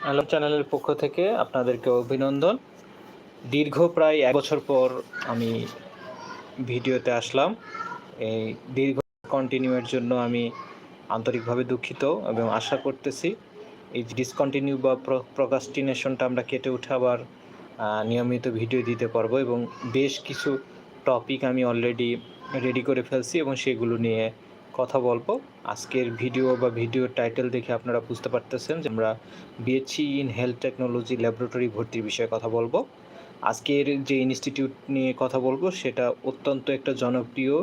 আলম চ্যানেলের পক্ষ থেকে আপনাদেরকে অভিনন্দন। দীর্ঘ প্রায় এক বছর পর আমি ভিডিওতে আসলাম। এই দীর্ঘ কন্টিনিউয়ের জন্য আমি আন্তরিকভাবে দুঃখিত এবং আশা করতেছি এই ডিসকন্টিনিউ বা প্রকাস্টিনেশনটা আমরা কেটে উঠে আবার নিয়মিত ভিডিও দিতে পারব এবং বেশ কিছু টপিক আমি অলরেডি রেডি করে ফেলছি এবং সেগুলো নিয়ে কথা বলব। আজকের ভিডিও বা ভিডিও টাইটেল দেখে আপনারা বুঝতে পারতেছেন যে আমরা BSc in health technology laboratory ভর্তির বিষয়ে কথা বলব। আজকের যে ইনস্টিটিউট নিয়ে কথা বলব সেটা অত্যন্ত একটা জনপ্রিয়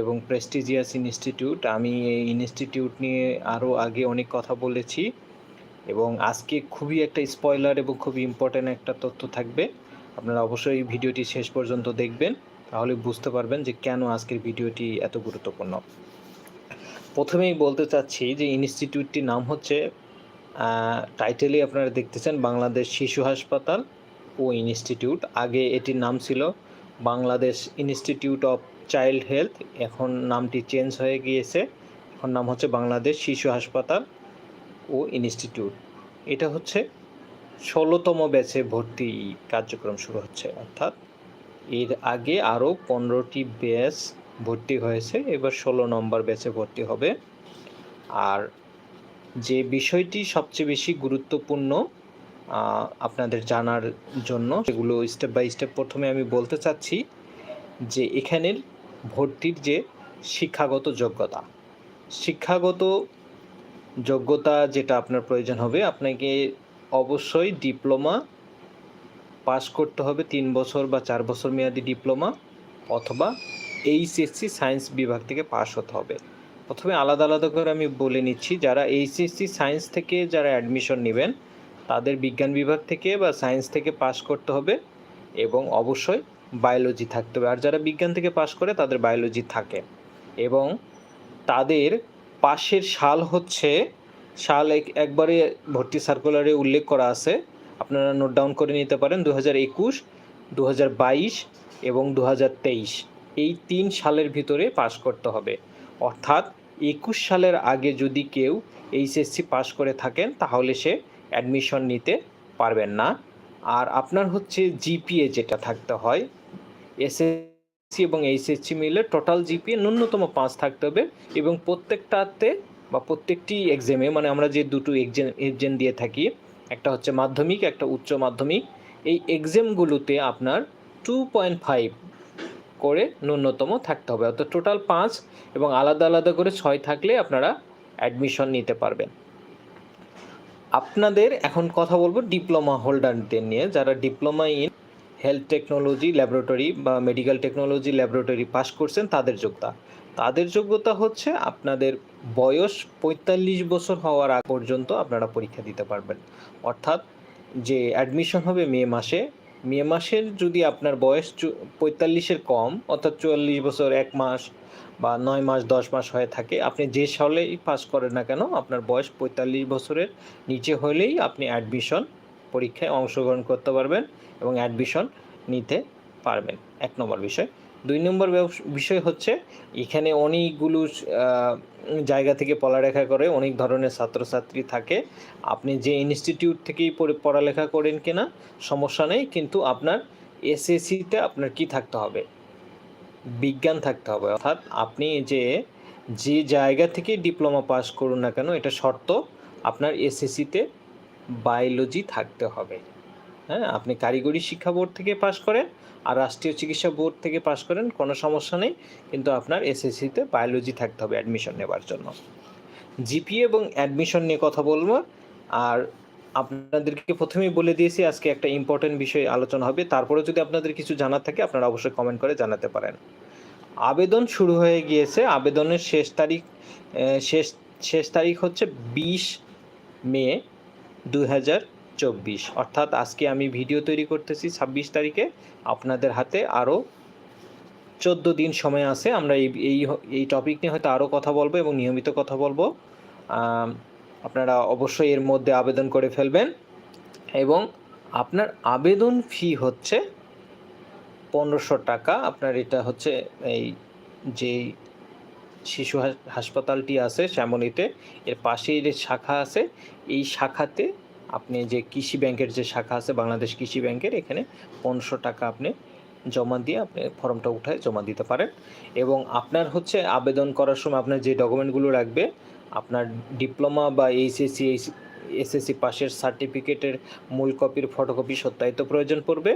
এবং প্রেস্টিজিয়াস ইনস্টিটিউট আমি এই ইনস্টিটিউট নিয়ে আরও আগে অনেক কথা বলেছি এবং আজকে খুবই একটা স্পয়লার এবং খুবই ইম্পর্ট্যান্ট একটা তথ্য থাকবে। আপনারা অবশ্যই ভিডিওটি শেষ পর্যন্ত দেখবেন, তাহলে বুঝতে পারবেন যে কেন আজকের ভিডিওটি এত গুরুত্বপূর্ণ। প্রথমেই বলতে চাচ্ছি যে ইনস্টিটিউটটির নাম হচ্ছে টাইটেলে আপনারা দেখতেছেন, বাংলাদেশ শিশু হাসপাতাল ও ইনস্টিটিউট। আগে এটির নাম ছিল Bangladesh institute of child health, এখন নামটি চেঞ্জ হয়ে গিয়েছে। এখন নাম হচ্ছে বাংলাদেশ শিশু হাসপাতাল ও ইনস্টিটিউট। এটা হচ্ছে ষোলোতম ব্যাচে ভর্তি কার্যক্রম শুরু হচ্ছে, অর্থাৎ এর আগে আরও পনেরোটি ব্যাচ ভর্তি হয়েছে, এবার ষোলো নম্বর ব্যাচে ভর্তি হবে। আর যে বিষয়টি সবচেয়ে বেশি গুরুত্বপূর্ণ আপনাদের জানার জন্য, সেগুলো স্টেপ বাই স্টেপ প্রথমে আমি বলতে চাচ্ছি যে এখানের ভর্তির যে শিক্ষাগত যোগ্যতা শিক্ষাগত যোগ্যতা যেটা আপনার প্রয়োজন হবে, আপনাকে অবশ্যই ডিপ্লোমা পাস করতে হবে, তিন বছর বা চার বছর মেয়াদি ডিপ্লোমা অথবা এইচএসসি সায়েন্স বিভাগ থেকে পাস হতে হবে। প্রথমে আলাদা আলাদা করে আমি বলে নিচ্ছি, যারা এইচএসসি সায়েন্স থেকে যারা অ্যাডমিশন নেবেন, তাদের বিজ্ঞান বিভাগ থেকে বা সায়েন্স থেকে পাশ করতে হবে এবং অবশ্যই বায়োলজি থাকতে হবে। আর যারা বিজ্ঞান থেকে পাশ করে, তাদের বায়োলজি থাকে। এবং তাদের পাশের সাল হচ্ছে, সাল এক- একবারে ভর্তি সার্কুলারে উল্লেখ করা আছে। আপনারা নোট ডাউন করে নিতে পারেন দু হাজার একুশ দু হাজার বাইশ এবং দু হাজার তেইশ। এই তিন সালের ভিতরে পাস করতে হবে। অর্থাৎ একুশ সালের আগে যদি কেউ এইচএসসি পাশ করে থাকেন, তাহলে সে অ্যাডমিশন নিতে পারবেন না। আর আপনার হচ্ছে জিপিএ যেটা থাকতে হয়, এসএসসি এবং এইচএসসি মিলে টোটাল জিপিএ ন্যূনতম পাঁচ থাকতে হবে এবং প্রত্যেকটাতে বা প্রত্যেকটি এক্সামে মানে আমরা যে দুটো এক্সাম এক্সাম দিয়ে থাকি, একটা হচ্ছে মাধ্যমিক, একটা উচ্চ মাধ্যমিক, এই এক্সামগুলোতে আপনার টু পয়েন্ট ফাইভ করে ন্যূনতম থাকতে হবে। অর্থাৎ টোটাল পাঁচ এবং আলাদা আলাদা করে ছয় থাকলে আপনারা অ্যাডমিশন নিতে পারবেন। আপনাদের এখন কথা বলব ডিপ্লোমা হোল্ডারদের নিয়ে। যারা diploma in health technology laboratory বা মেডিকেল টেকনোলজি ল্যাবরেটরি পাস করছেন, তাদের যোগ্যতা। তাদের যোগ্যতা হচ্ছে আপনাদের বয়স পঁয়তাল্লিশ বছর হওয়ার আগ পর্যন্ত আপনারা পরীক্ষা দিতে পারবেন। অর্থাৎ যে অ্যাডমিশন হবে মে মাসে মে মাসের যদি আপনার বয়স পঁয়তাল্লিশের কম, অর্থাৎ চুয়াল্লিশ বছর, এক মাস বা নয় মাস, দশ মাস হয়ে থাকে, আপনি যে সালেই পাস করেন না কেন, আপনার বয়স পঁয়তাল্লিশ বছরের নিচে হলেই আপনি অ্যাডমিশন পরীক্ষায় অংশগ্রহণ করতে পারবেন এবং অ্যাডমিশন নিতে পারবেন। এক নম্বর বিষয়। দুই নম্বর বিষয় হচ্ছে এখানে অনেকগুলো জায়গা থেকে পড়ালেখা করে অনেক ধরনের ছাত্রছাত্রী থাকে। আপনি যে ইনস্টিটিউট থেকেই পড়ে- পড়ালেখা করেন কিনা, সমস্যা নেই, কিন্তু আপনার এসএসসিতে আপনার কি থাকতে হবে? বিজ্ঞান থাকতে হবে। অর্থাৎ আপনি যে যে জায়গা থেকে ডিপ্লোমা পাস করুন না কেন, এটা শর্ত আপনার এসএসসিতে বায়োলজি থাকতে হবে। হ্যাঁ আপনি কারিগরি শিক্ষা বোর্ড থেকে পাস করেন আর রাষ্ট্রীয় চিকিৎসা বোর্ড থেকে পাস করেন, কোনো সমস্যা নেই। কিন্তু আপনার এসএসসিতে বায়োলজি থাকতে হবে অ্যাডমিশন নেবার জন্য। জিপিএ এবং অ্যাডমিশন নিয়ে কথা বলব। আর আপনাদেরকে প্রথমেই বলে দিয়েছি, আজকে একটা ইম্পর্টেন্ট বিষয় আলোচনা হবে। তারপরে যদি আপনাদের কিছু জানার থাকে, আপনারা অবশ্যই কমেন্ট করে জানাতে পারেন। আবেদন শুরু হয়ে গিয়েছে। আবেদনের শেষ তারিখ শেষ শেষ তারিখ হচ্ছে বিশ মে দুই হাজার চব্বিশ। অর্থাৎ আজকে আমি ভিডিও তৈরি করতেছি ছাব্বিশ তারিখে। আপনাদের হাতে আরও চোদ্দ দিন সময় আছে। আমরা এই এই এই টপিক নিয়ে হয়তো আরও কথা বলব এবং নিয়মিত কথা বলব। আপনারা অবশ্যই এর মধ্যে আবেদন করে ফেলবেন। এবং আপনার আবেদন ফি হচ্ছে পনেরোশো টাকা। আপনার এটা হচ্ছে এই যে শিশু হাস- হাসপাতালটি আছে শ্যামলীতে। এর পাশেই যে শাখা আছে, এই শাখাতে আপনি যে কৃষি ব্যাংকের যে শাখা আছে, বাংলাদেশ কৃষি ব্যাংকের, এখানে পনেরোশো টাকা আপনি জমা দিয়ে আপনি ফর্মটা উঠায় জমা দিতে পারেন। এবং আপনার হচ্ছে আবেদন করার সময় আপনার যে ডকুমেন্টগুলো রাখবে আপনার ডিপ্লোমা বা এইচএসসি এসএসসি পাশের সার্টিফিকেটের মূল কপির ফটোকপি সত্যায়িত প্রয়োজন পড়বে।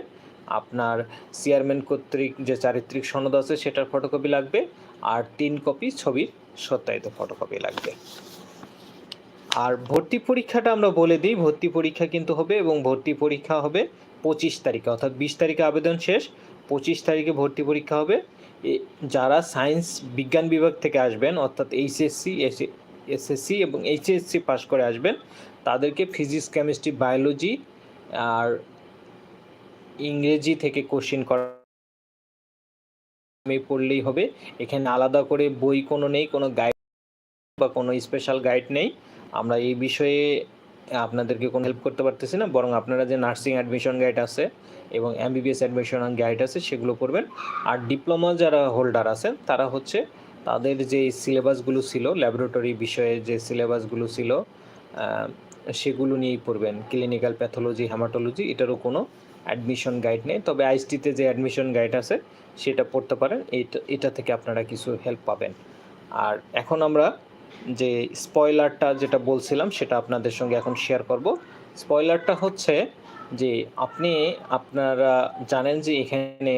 আপনার চেয়ারম্যান কর্তৃক যে চারিত্রিক সনদ আছে, সেটার ফটোকপি লাগবে। আর তিন কপি ছবির সত্যায়িত ফটোকপি লাগবে। আর ভর্তি পরীক্ষাটা আমরা বলে দিই, ভর্তি পরীক্ষা কিন্তু হবে এবং ভর্তি পরীক্ষা হবে পঁচিশ তারিখে, অর্থাৎ বিশ তারিখে আবেদন শেষ, পঁচিশ তারিখে ভর্তি পরীক্ষা হবে। যারা সায়েন্স বিজ্ঞান বিভাগ থেকে আসবেন, অর্থাৎ এইচএসসি এসএসসি এবং এইচএসসি পাশ করে আসবেন, তাদেরকে ফিজিক্স, কেমিস্ট্রি, বায়োলজি আর ইংরেজি থেকে কোশ্চিন করা পড়লেই হবে। এখানে আলাদা করে বই কোনো নেই, কোনো গাইড বা কোনো স্পেশাল গাইড নেই। আমরা এই বিষয়ে আপনাদেরকে কোনো হেল্প করতে পারতেছি না, বরং আপনারা যে নার্সিং অ্যাডমিশন গাইড আছে এবং এমবিবিএস অ্যাডমিশন গাইড আছে, সেগুলো করবেন। আর ডিপ্লোমা যারা হোল্ডার আছেন, তারা হচ্ছে তাদের যে সিলেবাসগুলো ছিল ল্যাবরেটরি বিষয়ে যে সিলেবাসগুলো ছিল সেগুলো নিয়েই পড়বেন। ক্লিনিক্যাল প্যাথোলজি হ্যামাটোলজি এটারও কোনো অ্যাডমিশন গাইড নেই। তবে আইএসটিতে যে অ্যাডমিশন গাইড আছে, সেটা পড়তে পারেন। এটা এটা থেকে আপনারা কিছু হেল্প পাবেন। আর এখন আমরা যে স্পয়লারটা যেটা বলছিলাম, সেটা আপনাদের সঙ্গে এখন শেয়ার করব। স্পয়লারটা হচ্ছে যে আপনি, আপনারা জানেন যে এখানে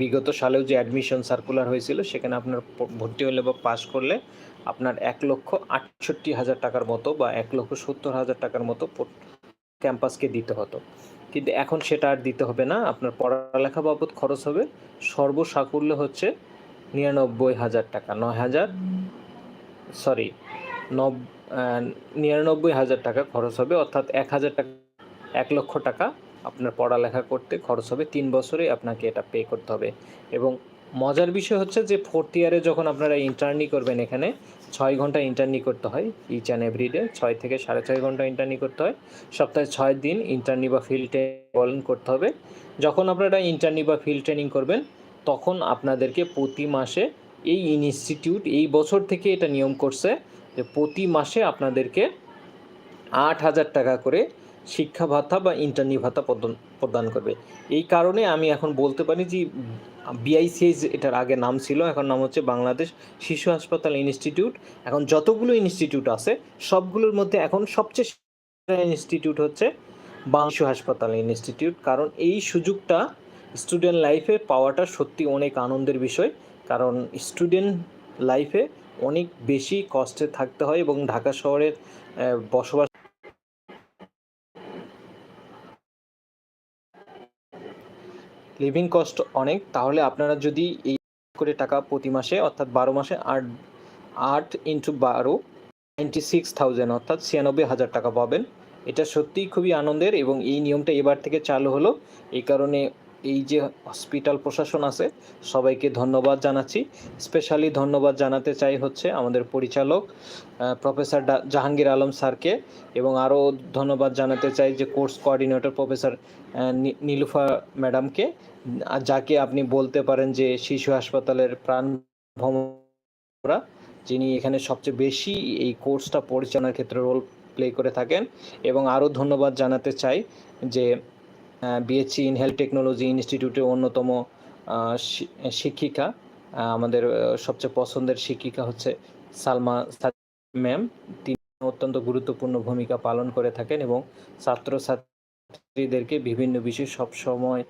বিগত সালেও যে অ্যাডমিশন সার্কুলার হয়েছিল, সেখানে আপনার ভর্তি হলে বা পাশ করলে আপনার এক লক্ষ আটষট্টি হাজার টাকার মতো বা এক লক্ষ সত্তর হাজার টাকার মতো ক্যাম্পাসকে দিতে হতো। কিন্তু এখন সেটা আর দিতে হবে না, আপনার পড়ালেখা বাবদ খরচ হবে। সর্বসাকুল্য হচ্ছে নিরানব্বই হাজার টাকা, নয় হাজার সরি, নব নিরানব্বই হাজার টাকা খরচ হবে, অর্থাৎ এক হাজার টাকা, এক লক্ষ টাকা আপনার পড়ালেখা করতে খরচ হবে, তিন বছরে আপনাকে এটা পে করতে হবে। এবং মজার বিষয় হচ্ছে যে ফোর্থ ইয়ারে যখন আপনারা ইন্টার্নি করবেন এখানে, ছয় ঘণ্টা ইন্টার্নি করতে হয় ইচ অ্যান্ড এভরি ডে ছয় থেকে সাড়ে ছয় ঘণ্টা ইন্টার্নি করতে হয়, সপ্তাহে ছয় দিন ইন্টার্নি বা ফিল্ড ট্রেনিং করতে হবে। যখন আপনারা ইন্টার্নি বা ফিল্ড ট্রেনিং করবেন, তখন আপনাদেরকে প্রতি মাসে এই ইনস্টিটিউট এই বছর থেকে এটা নিয়ম করছে যে প্রতি মাসে আপনাদেরকে আট হাজার টাকা করে শিক্ষা ভাতা বা ইন্টার্নি ভাতা প্রদান করবে। এই কারণে আমি এখন বলতে পারি যে বিআইসিএস এটার আগে নাম ছিল, এখন নাম হচ্ছে বাংলাদেশ শিশু হাসপাতাল ইনস্টিটিউট। এখন যতগুলো ইনস্টিটিউট আছে, সবগুলোর মধ্যে এখন সবচেয়ে ইনস্টিটিউট হচ্ছে বাংলা শিশু হাসপাতাল ইনস্টিটিউট। কারণ এই সুযোগটা স্টুডেন্ট লাইফে পাওয়াটা সত্যি অনেক আনন্দের বিষয়। কারণ স্টুডেন্ট লাইফে অনেক বেশি কষ্টে থাকতে হয় এবং ঢাকা শহরের বসবাস লিভিং কস্ট অনেক, তাহলে আপনারা যদি এই করে টাকা প্রতি মাসে, অর্থাৎ বারো মাসে আট আট ইন্টু বারো নাইনটি সিক্স থাউজেন্ড অর্থাৎ ছিয়ানব্বই হাজার টাকা পাবেন। এটা সত্যিই খুবই আনন্দের এবং এই নিয়মটা এবার থেকে চালু হলো। এই কারণে এই যে হসপিটাল প্রশাসন আছে, সবাইকে ধন্যবাদ জানাচ্ছি। স্পেশালি ধন্যবাদ জানাতে চাই হচ্ছে আমাদের পরিচালক প্রফেসর জাহাঙ্গীর আলম স্যারকে এবং আরও ধন্যবাদ জানাতে চাই যে কোর্স কোঅর্ডিনেটর প্রফেসর নীলুফা ম্যাডামকে। যাকে আপনি বলতে পারেন যে শিশু হাসপাতালের প্রাণ ভ্রমরা যিনি এখানে সবচেয়ে বেশি এই কোর্সটা পরিচালনার ক্ষেত্রে রোল প্লে করে থাকেন। এবং আরও ধন্যবাদ জানাতে চাই যে বিএসসি ইন হেলথ টেকনোলজি ইনস্টিটিউটের অন্যতম শিক্ষিকা। আমাদের সবচেয়ে পছন্দের শিক্ষিকা হচ্ছে সালমা ম্যাম। তিনি অত্যন্ত গুরুত্বপূর্ণ ভূমিকা পালন করে থাকেন এবং ছাত্রছাত্রীদেরকে বিভিন্ন বিষয়ে সবসময়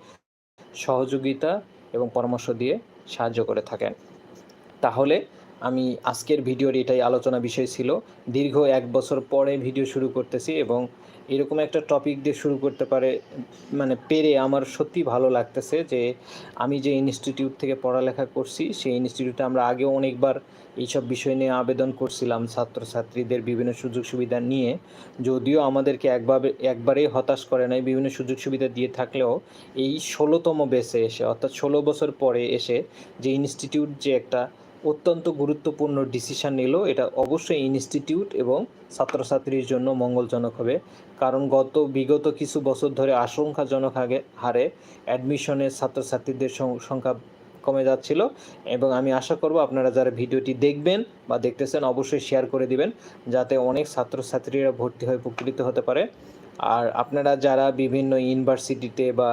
সহযোগিতা এবং পরামর্শ দিয়ে সাহায্য করে থাকেন। তাহলে আমি আজকের ভিডিওর এটাই আলোচনা বিষয় ছিল। দীর্ঘ এক বছর পরে ভিডিও শুরু করতেছি এবং এরকম একটা টপিক দিয়ে শুরু করতে পারে মানে পেরে আমার সত্যি ভালো লাগতেছে যে আমি যে ইনস্টিটিউট থেকে পড়ালেখা করছি, সেই ইনস্টিটিউটে আমরা আগেও অনেকবার এইসব বিষয় নিয়ে আবেদন করছিলাম ছাত্রছাত্রীদের বিভিন্ন সুযোগ সুবিধা নিয়ে। যদিও আমাদেরকে একভাবে, একবারেই হতাশ করে নাই, বিভিন্ন সুযোগ সুবিধা দিয়ে থাকলেও এই ষোলোতম বেসে এসে, অর্থাৎ ষোলো বছর পরে এসে যে ইনস্টিটিউট যে একটা অত্যন্ত গুরুত্বপূর্ণ ডিসিশন নিল। এটা অবশ্যই ইনস্টিটিউট এবং ছাত্রছাত্রীর জন্য মঙ্গলজনক হবে। কারণ গত বিগত কিছু বছর ধরে আশঙ্কাজনক আগে হারে অ্যাডমিশনের ছাত্রছাত্রীদের সংখ্যা কমে যাচ্ছিল এবং আমি আশা করব আপনারা যারা ভিডিওটি দেখবেন বা দেখতেছেন অবশ্যই শেয়ার করে দিবেন, যাতে অনেক ছাত্রছাত্রীরা ভর্তি হয়ে উপকৃত হতে পারে। আর আপনারা যারা বিভিন্ন ইউনিভার্সিটিতে বা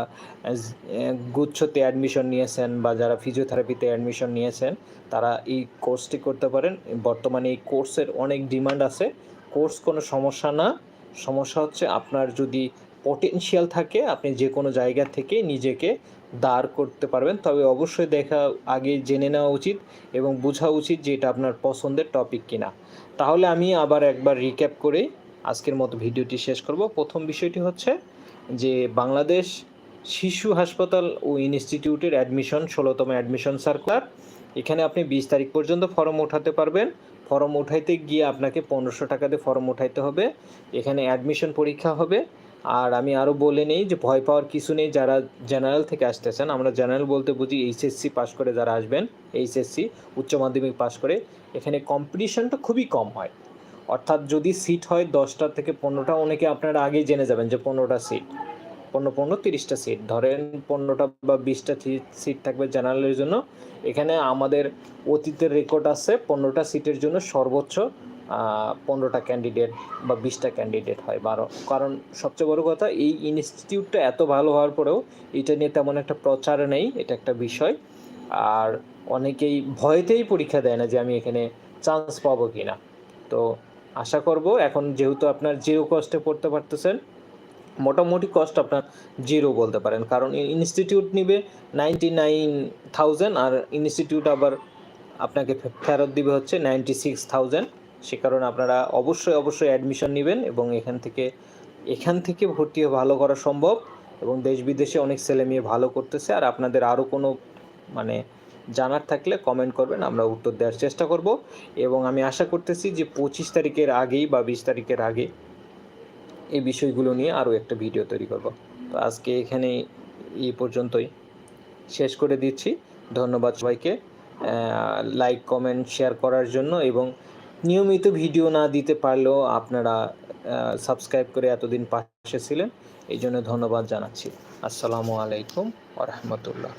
গুচ্ছতে অ্যাডমিশন নিয়েছেন বা যারা ফিজিওথেরাপিতে অ্যাডমিশন নিয়েছেন, তারা এই কোর্সটি করতে পারেন। বর্তমানে এই কোর্সের অনেক ডিমান্ড আছে। কোর্স কোনো সমস্যা না। সমস্যা হচ্ছে আপনার যদি পটেনশিয়াল থাকে, আপনি যে কোনো জায়গা থেকে নিজেকে দাঁড় করতে পারবেন। তবে অবশ্যই দেখা, আগে জেনে নেওয়া উচিত এবং বোঝা উচিত যে এটা আপনার পছন্দের টপিক কিনা। তাহলে আমি আবার একবার রিক্যাপ করে। আজকের মতো ভিডিওটি শেষ করব। প্রথম বিষয়টি হচ্ছে যে বাংলাদেশ শিশু হাসপাতাল ও ইনস্টিটিউটের অ্যাডমিশন, ষোলোতম অ্যাডমিশন সার্কুলার। এখানে আপনি বিশ তারিখ পর্যন্ত ফর্ম উঠাতে পারবেন। ফর্ম উঠাইতে গিয়ে আপনাকে পনেরোশো টাকাতে ফর্ম উঠাইতে হবে। এখানে অ্যাডমিশন পরীক্ষা হবে। আর আমি আরও বলে নেই যে ভয় পাওয়ার কিছু নেই। যারা জেনারেল থেকে আসতেছেন, আমরা জেনারেল বলতে বুঝি এইচএসসি পাস করে যারা আসবেন, এইচএসসি, উচ্চ মাধ্যমিক পাস করে। এখানে কম্পিটিশনটা খুবই কম হয়। অর্থাৎ যদি সিট হয় দশটা থেকে পনেরোটা, অনেকে আপনারা আগেই জেনে যাবেন যে পনেরোটা সিট পনেরো পনেরো, তিরিশটা সিট ধরেন পনেরোটা বা বিশটা সিট থাকবে জেনারেলের জন্য। এখানে আমাদের অতীতের রেকর্ড আছে, পনেরোটা সিটের জন্য সর্বোচ্চ পনেরোটা ক্যান্ডিডেট বা বিশটা ক্যান্ডিডেট হয়, বারো। কারণ সবচেয়ে বড় কথা, এই ইনস্টিটিউটটা এত ভালো হওয়ার পরেও এটা নিয়ে তেমন একটা প্রচার নেই, এটা একটা বিষয়। আর অনেকেই ভয়তেই পরীক্ষা দেয় না যে আমি এখানে চান্স পাবো কি না তো আশা করব, এখন যেহেতু আপনার জিরো কস্টে পড়তে পারতেছেন, মোটামুটি কস্ট আপনার জিরো বলতে পারেন। কারণ ইনস্টিটিউট নিবে নাইনটি নাইন থাউজেন্ড আর ইনস্টিটিউট আবার আপনাকে ফেরত দিবে হচ্ছে নাইনটি সিক্স থাউজেন্ড সে কারণে আপনারা অবশ্যই অবশ্যই অ্যাডমিশন নেবেন এবং এখান থেকে এখান থেকে ভর্তি ভালো করা সম্ভব এবং দেশ বিদেশে অনেক ছেলে মেয়ে ভালো করতেছে। আর আপনাদের আরও কোনো মানে জানার থাকলে কমেন্ট করবেন, আমরা উত্তর দেওয়ার চেষ্টা করব। এবং আমি আশা করতেছি যে পঁচিশ তারিখের আগেই বা বিশ তারিখের আগে এই বিষয়গুলো নিয়ে আরও একটা ভিডিও তৈরি করব। তো আজকে এখানে এই পর্যন্তই। শেষ করে দিচ্ছি। ধন্যবাদ সবাইকে। লাইক কমেন্ট শেয়ার করার জন্য এবং নিয়মিত ভিডিও না দিতে পারলেও আপনারা সাবস্ক্রাইব করে এতদিন পাশে ছিলেন, এই জন্য ধন্যবাদ জানাচ্ছি। আসসালামু আলাইকুম ওরহমতুল্লাহ